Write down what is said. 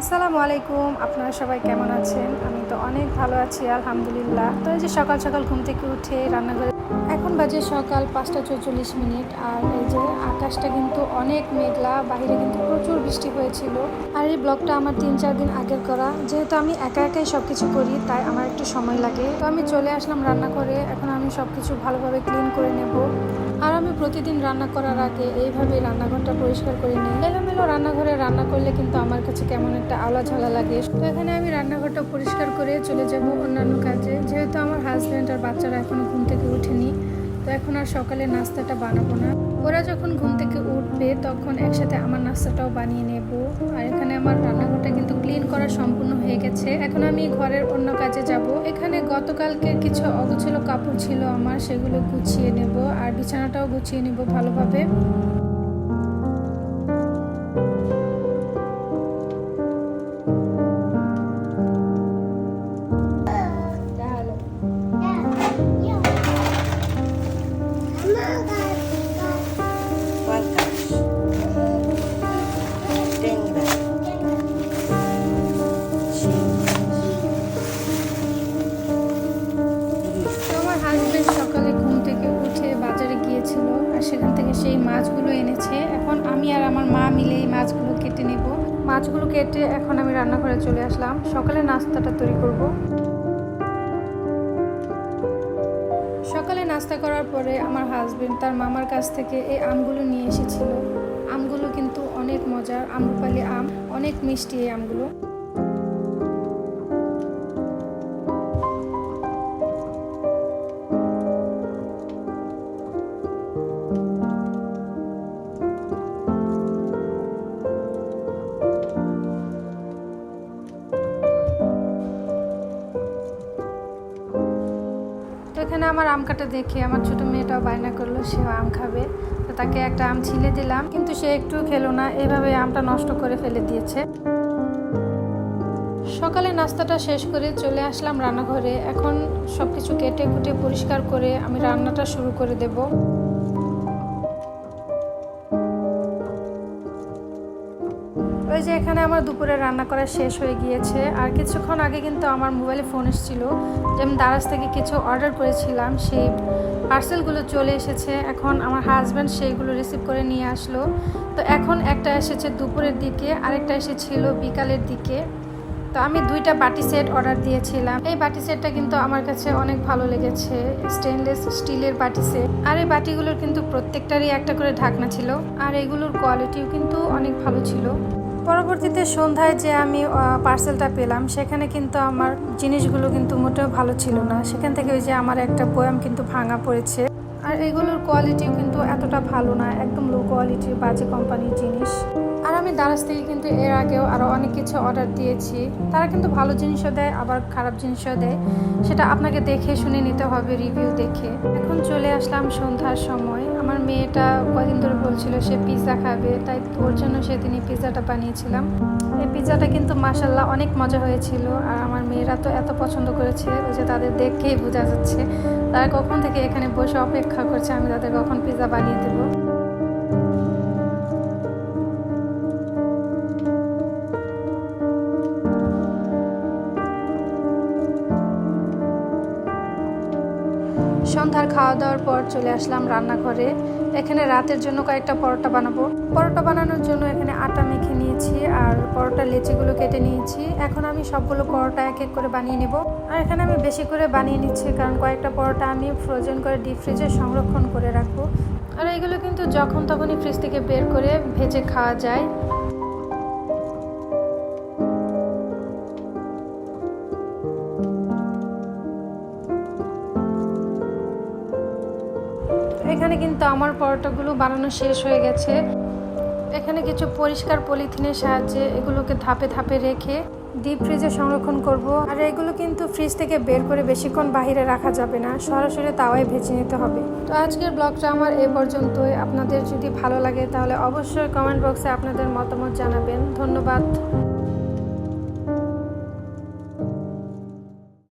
আসসালামু আলাইকুম, আপনারা সবাই কেমন আছেন? আমি তো অনেক ভালো আছি, আলহামদুলিল্লাহ। তো এই যে সকাল সকাল ঘুম থেকে উঠে রান্নাঘরে এখন বাজে সকাল পাঁচটা চৌচল্লিশ মিনিট, আর এই যে আকাশটা কিন্তু অনেক মেঘলা, বাইরে কিন্তু প্রচুর বৃষ্টি হয়েছিল। আর এই ব্লগটা আমার তিন চার দিন আগের করা। যেহেতু আমি একা একাই সব কিছু করি, তাই আমার একটু সময় লাগে। তো আমি চলে আসলাম রান্না করে এখন আমি সব কিছু ভালোভাবে ক্লিন করে নেব। আর আমি প্রতিদিন রান্না করার আগে এইভাবে রান্নাঘরটা পরিষ্কার করে নিই। এলোমেলো রান্নাঘরে রান্না করলে কিন্তু আমার কাছে কেমন একটা আলা ঝালা লাগে। তো এখানে আমি রান্নাঘরটা পরিষ্কার করে চলে যাব অন্যান্য কাজে। যেহেতু আমার হাজব্যান্ড আর বাচ্চারা এখনও ঘুম থেকে উঠেনি তো এখন আর সকালে নাস্তাটা বানাবো না। ওরা যখন ঘুম থেকে উঠবে, তখন একসাথে আমার নাস্তাটাও বানিয়ে নেব। আর এখানে আমার রান্নাঘরটা কিন্তু ক্লিন করা সম্পূর্ণ হয়ে গেছে। এখন আমি ঘরের অন্য কাজে যাব। এখানে গতকালকে কিছু অগোছালো কাপড় ছিল আমার, সেগুলো গুছিয়ে নেব। আর বিছানাটাও গুছিয়ে নেব ভালোভাবে। সেই মাছগুলো এনেছে, এখন আমি আর আমার মা মিলে এই মাছগুলো কেটে নেব। মাছগুলো কেটে এখন আমি রান্নাঘরে চলে আসলাম। সকালে নাস্তাটা তৈরি করব। সকালে নাস্তা করার পরে আমার হাজবেন্ড তার মামার কাছ থেকে এই আমগুলো নিয়ে এসেছিল। আমগুলো কিন্তু অনেক মজার, আমরুপালি আম, অনেক মিষ্টি এই আমগুলো। এখানে আমার আম কাটা দেখে আমার ছোট মেয়েটাও বায়না করল, সেও আম খাবে। তো তাকে একটা আম ছিলে দিলাম, কিন্তু সে একটু খেলো না, এভাবে আমটা নষ্ট করে ফেলে দিয়েছে। সকালে নাস্তাটা শেষ করে চলে আসলাম রান্নাঘরে। এখন সব কিছু কেটে কুটে পরিষ্কার করে আমি রান্নাটা শুরু করে দেব। ওই যে এখানে আমার দুপুরে রান্না করা শেষ হয়ে গিয়েছে। আর কিছুক্ষণ আগে কিন্তু আমার মোবাইলে ফোন এসেছিল যে আমি দারাজ থেকে কিছু অর্ডার করেছিলাম, সেই পার্সেলগুলো চলে এসেছে। এখন আমার হাজব্যান্ড সেইগুলো রিসিভ করে নিয়ে আসলো। তো এখন একটা এসেছে দুপুরের দিকে, আরেকটা এসেছিল বিকালের দিকে। তো আমি দুইটা বাটি সেট অর্ডার দিয়েছিলাম। এই বাটি সেটটা কিন্তু আমার কাছে অনেক ভালো লেগেছে স্টেনলেস স্টিলের বাটি সেট। আর এই বাটিগুলোর কিন্তু প্রত্যেকটারই একটা করে ঢাকনা ছিল। আর এগুলোর কোয়ালিটিও কিন্তু অনেক ভালো ছিল। পরবর্তীতে সন্ধ্যায় যে আমি পার্সেলটা পেলাম, সেখানে কিন্তু আমার জিনিসগুলো কিন্তু মোটেও ভালো ছিল না। সেখান থেকে ওই যে আমার একটা বয়াম কিন্তু ভাঙা পড়েছে। আর এগুলোর কোয়ালিটিও কিন্তু এতটা ভালো না, একদম লো কোয়ালিটির বাজে কোম্পানির জিনিস। আর আমি দারাজ থেকে কিন্তু এর আগেও আরও অনেক কিছু অর্ডার দিয়েছি। তারা কিন্তু ভালো জিনিসও দেয়, আবার খারাপ জিনিসও দেয়। সেটা আপনাকে দেখে শুনে নিতে হবে রিভিউ দেখে। এখন চলে আসলাম সন্ধ্যার সময়। আমার মেয়েটা কদিন ধরে বলছিল সে পিৎজা খাবে, তাই ওর জন্য সেদিন এই পিৎজাটা বানিয়েছিলাম। এই পিৎজাটা কিন্তু মাসাল্লাহ অনেক মজা হয়েছিল। আর আমার মেয়েরা তো এত পছন্দ করেছে যে তাদের দেখেই বোঝা যাচ্ছে। তারা কখন থেকে এখানে বসে অপেক্ষা করছে আমি তাদের কখন পিৎজা বানিয়ে দেবো। সন্ধ্যার খাওয়া দাওয়ার পর চলে আসলাম রান্নাঘরে। এখানে রাতের জন্য কয়েকটা পরোটা বানাবো। পরোটা বানানোর জন্য এখানে আটা মেখে নিয়েছি আর পরোটা লেচিগুলো কেটে নিয়েছি। এখন আমি সবগুলো পরোটা এক এক করে বানিয়ে নেব। আর এখানে আমি বেশি করে বানিয়ে নিচ্ছি কারণ কয়েকটা পরোটা আমি ফ্রোজেন করে ডিপ ফ্রিজে সংরক্ষণ করে রাখব। আর এগুলো কিন্তু যখন তখনই ফ্রিজ থেকে বের করে ভেজে খাওয়া যায়। এখানে কিন্তু আমার পরোটাগুলো বানানো শেষ হয়ে গেছে। এখানে কিছু পরিষ্কার পলিথিনের সাহায্যে এগুলোকে ধাপে ধাপে রেখে ডিপ ফ্রিজে সংরক্ষণ করব। আর এগুলো কিন্তু ফ্রিজ থেকে বের করে বেশিক্ষণ বাইরে রাখা যাবে না, সরাসরি তাওয়ায় ভেজে নিতে হবে। তো আজকের ব্লগটা আমার এ পর্যন্তই। আপনাদের যদি ভালো লাগে তাহলে অবশ্যই কমেন্ট বক্সে আপনাদের মতামত জানাবেন। ধন্যবাদ।